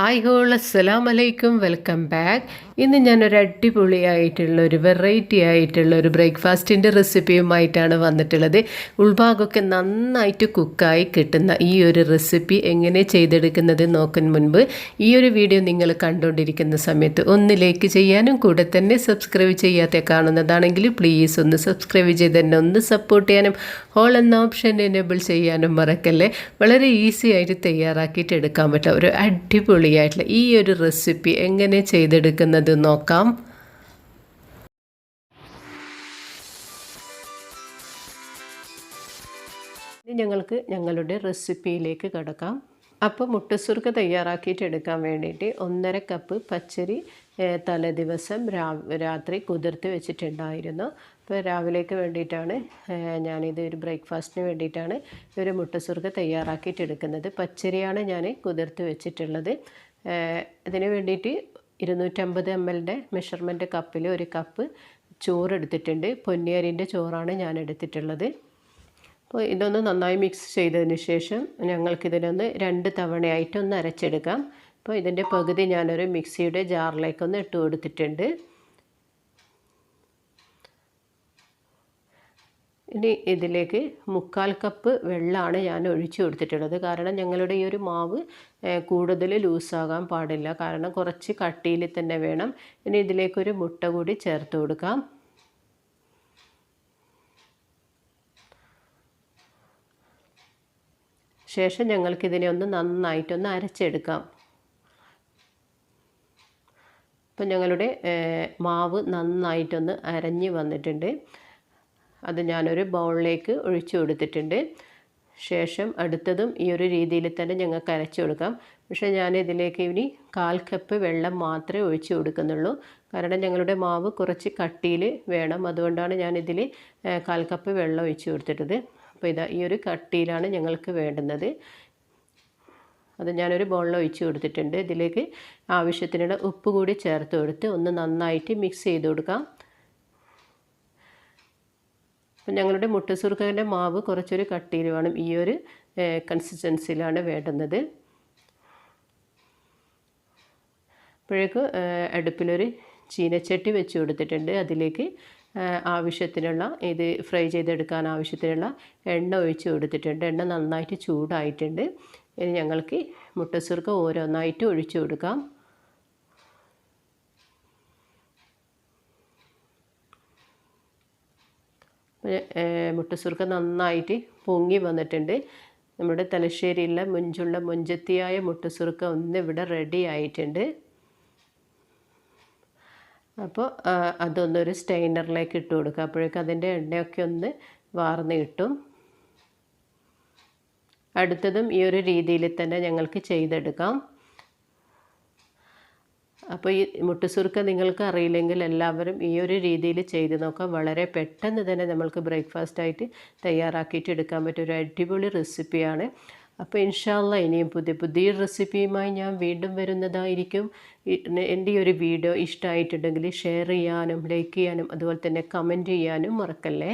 Hi whole അസ്സലാം അലൈക്കും welcome back ഇന്ന് ഞാനൊരു അടിപൊളിയായിട്ടുള്ള ഒരു വെറൈറ്റി ആയിട്ടുള്ള ഒരു ബ്രേക്ക്ഫാസ്റ്റിന്റെ റെസിപ്പിയുമായിട്ടാണ് വന്നിട്ടുള്ളത്. ഉൾഭാഗമൊക്കെ നന്നായിട്ട് കുക്കായി കിട്ടുന്ന ഈ ഒരു റെസിപ്പി എങ്ങനെ ചെയ്തെടുക്കുന്നത് നോക്കുന്ന മുൻപ് ഈ ഒരു വീഡിയോ നിങ്ങൾ കണ്ടുകൊണ്ടിരിക്കുന്ന സമയത്ത് ഒന്ന് ലൈക്ക് ചെയ്യാനും കൂടെ തന്നെ സബ്സ്ക്രൈബ് ചെയ്യാത്ത കാണുന്നതാണെങ്കിൽ പ്ലീസ് ഒന്ന് സബ്സ്ക്രൈബ് ചെയ്ത് തന്നെ ഒന്ന് സപ്പോർട്ട് ചെയ്യാനും ഹോൾ എന്ന ഓപ്ഷൻ എനേബിൾ ചെയ്യാനും മറക്കല്ലേ? വളരെ ഈസി ആയിട്ട് തയ്യാറാക്കിയിട്ട് എടുക്കാൻ പറ്റും. ഒരു അടിപൊളിയായിട്ടുള്ള ഈ ഒരു റെസിപ്പി എങ്ങനെ ചെയ്തെടുക്കുന്നത് നോക്കാം. ഇനി ഞങ്ങൾക്ക് ഞങ്ങളുടെ റെസിപ്പിയിലേക്ക് കിടക്കാം. അപ്പോൾ മുട്ടസുർക്ക തയ്യാറാക്കിയിട്ട് എടുക്കാൻ വേണ്ടിയിട്ട് ഒന്നര കപ്പ് പച്ചരി തലേ ദിവസം രാത്രി കുതിർത്ത് വെച്ചിട്ടുണ്ടായിരുന്നു. അപ്പോൾ രാവിലേക്ക് വേണ്ടിയിട്ടാണ് ഞാനിത് ഒരു ബ്രേക്ക്ഫാസ്റ്റിന് വേണ്ടിയിട്ടാണ് ഒരു മുട്ടസുർക്ക തയ്യാറാക്കിയിട്ട് എടുക്കുന്നത്. പച്ചരിയാണ് ഞാൻ കുതിർത്ത് വെച്ചിട്ടുള്ളത്. ഇതിന് വേണ്ടിയിട്ട് ഇരുന്നൂറ്റമ്പത് എം എല്ലിന്റെ മെഷർമെന്റ് കപ്പിൽ ഒരു കപ്പ് ചോറ് എടുത്തിട്ടുണ്ട്. പൊന്നിയരിന്റെ ചോറാണ് ഞാൻ എടുത്തിട്ടുള്ളത്. അപ്പോൾ ഇതൊന്ന് നന്നായി മിക്സ് ചെയ്തതിന് ശേഷം ഞങ്ങൾക്കിതിനൊന്ന് രണ്ട് തവണയായിട്ട് ഒന്ന് അരച്ചെടുക്കാം. അപ്പോൾ ഇതിന്റെ പകുതി ഞാനൊരു മിക്സിയുടെ ജാറിലേക്കൊന്ന് ഇട്ട് കൊടുത്തിട്ടുണ്ട്. ഇനി ഇതിലേക്ക് മുക്കാൽ കപ്പ് വെള്ളമാണ് ഞാൻ ഒഴിച്ചു കൊടുത്തിട്ടുള്ളത്. കാരണം ഞങ്ങളുടെ ഈ ഒരു മാവ് കൂടുതൽ ലൂസാകാൻ പാടില്ല. കാരണം കുറച്ച് കട്ടിയിൽ തന്നെ വേണം. ഇനി ഇതിലേക്കൊരു മുട്ട കൂടി ചേർത്ത് കൊടുക്കാം. ശേഷം ഞങ്ങൾക്കിതിനെ ഒന്ന് നന്നായിട്ടൊന്ന് അരച്ചെടുക്കാം. അപ്പം ഞങ്ങളുടെ മാവ് നന്നായിട്ടൊന്ന് അരഞ്ഞ് വന്നിട്ടുണ്ട്. അത് ഞാനൊരു ബൗളിലേക്ക് ഒഴിച്ചു കൊടുത്തിട്ടുണ്ട്. ശേഷം അടുത്തതും ഈ ഒരു രീതിയിൽ തന്നെ ഞങ്ങൾക്ക് അരച്ചു കൊടുക്കാം. പക്ഷേ ഞാൻ ഇതിലേക്ക് ഇനി കാൽ കപ്പ് വെള്ളം മാത്രമേ ഒഴിച്ചു കൊടുക്കുന്നുള്ളൂ. കാരണം ഞങ്ങളുടെ മാവ് കുറച്ച് കട്ടിയിൽ വേണം. അതുകൊണ്ടാണ് ഞാനിതിൽ കാൽ കപ്പ് വെള്ളം ഒഴിച്ചു കൊടുത്തിട്ടത്. അപ്പോൾ ഇതാ ഈ ഒരു കട്ടിയിലാണ് ഞങ്ങൾക്ക് വേണ്ടുന്നത്. അത് ഞാനൊരു ബോളിൽ ഒഴിച്ച് കൊടുത്തിട്ടുണ്ട്. ഇതിലേക്ക് ആവശ്യത്തിനുള്ള ഉപ്പ് കൂടി ചേർത്ത് കൊടുത്ത് ഒന്ന് നന്നായിട്ട് മിക്സ് ചെയ്ത് കൊടുക്കാം. അപ്പം ഞങ്ങളുടെ മുട്ടസുറുക്കന്റെ മാവ് കുറച്ചൊരു കട്ടിയിൽ വേണം. ഈ ഒരു കൺസിസ്റ്റൻസിയിലാണ് വേണ്ടുന്നത്. അപ്പോഴേക്ക് അടുപ്പിലൊരു ചീനച്ചട്ടി വെച്ച് കൊടുത്തിട്ടുണ്ട്. അതിലേക്ക് ആവശ്യത്തിനുള്ള ഇത് ഫ്രൈ ചെയ്തെടുക്കാൻ ആവശ്യത്തിനുള്ള എണ്ണ ഒഴിച്ച് കൊടുത്തിട്ടുണ്ട്. എണ്ണ നന്നായിട്ട് ചൂടായിട്ടുണ്ട്. ഇനി ഞങ്ങൾക്ക് മുട്ടസുർക്ക ഓരോന്നായിട്ട് ഒഴിച്ചു കൊടുക്കാം. മുട്ടസുർക്ക നന്നായിട്ട് പൊങ്ങി വന്നിട്ടുണ്ട്. നമ്മുടെ തലശ്ശേരിയിലെ മുഞ്ചുള്ള മുഞ്ചത്തിയായ മുട്ടസുർക്ക ഒന്ന് ഇവിടെ റെഡി ആയിട്ടുണ്ട്. അപ്പോൾ അതൊന്നൊരു സ്റ്റെയിനറിലേക്ക് ഇട്ട് കൊടുക്കുക. അപ്പോഴേക്കും അതിന്റെ എണ്ണയൊക്കെ ഒന്ന് വാർന്ന് കിട്ടും. അടുത്തതും ഈ ഒരു രീതിയിൽ തന്നെ ഞങ്ങൾക്ക് ചെയ്തെടുക്കാം. അപ്പോൾ ഈ മുട്ടുസുറുക്ക നിങ്ങൾക്ക് അറിയില്ലെങ്കിൽ എല്ലാവരും ഈ ഒരു രീതിയിൽ ചെയ്ത് നോക്കാം. വളരെ പെട്ടെന്ന് തന്നെ നമ്മൾക്ക് ബ്രേക്ക്ഫാസ്റ്റ് ആയിട്ട് തയ്യാറാക്കിയിട്ട് എടുക്കാൻ പറ്റിയ ഒരു അടിപൊളി റെസിപ്പിയാണ്. അപ്പോൾ ഇൻഷാല്ല ഇനിയും പുതിയ പുതിയ റെസിപ്പിയുമായി ഞാൻ വീണ്ടും വരുന്നതായിരിക്കും. എന്റെ ഒരു വീഡിയോ ഇഷ്ടമായിട്ടുണ്ടെങ്കിൽ ഷെയർ ചെയ്യാനും ലൈക്ക് ചെയ്യാനും അതുപോലെ തന്നെ കമന്റ് ചെയ്യാനും മറക്കല്ലേ?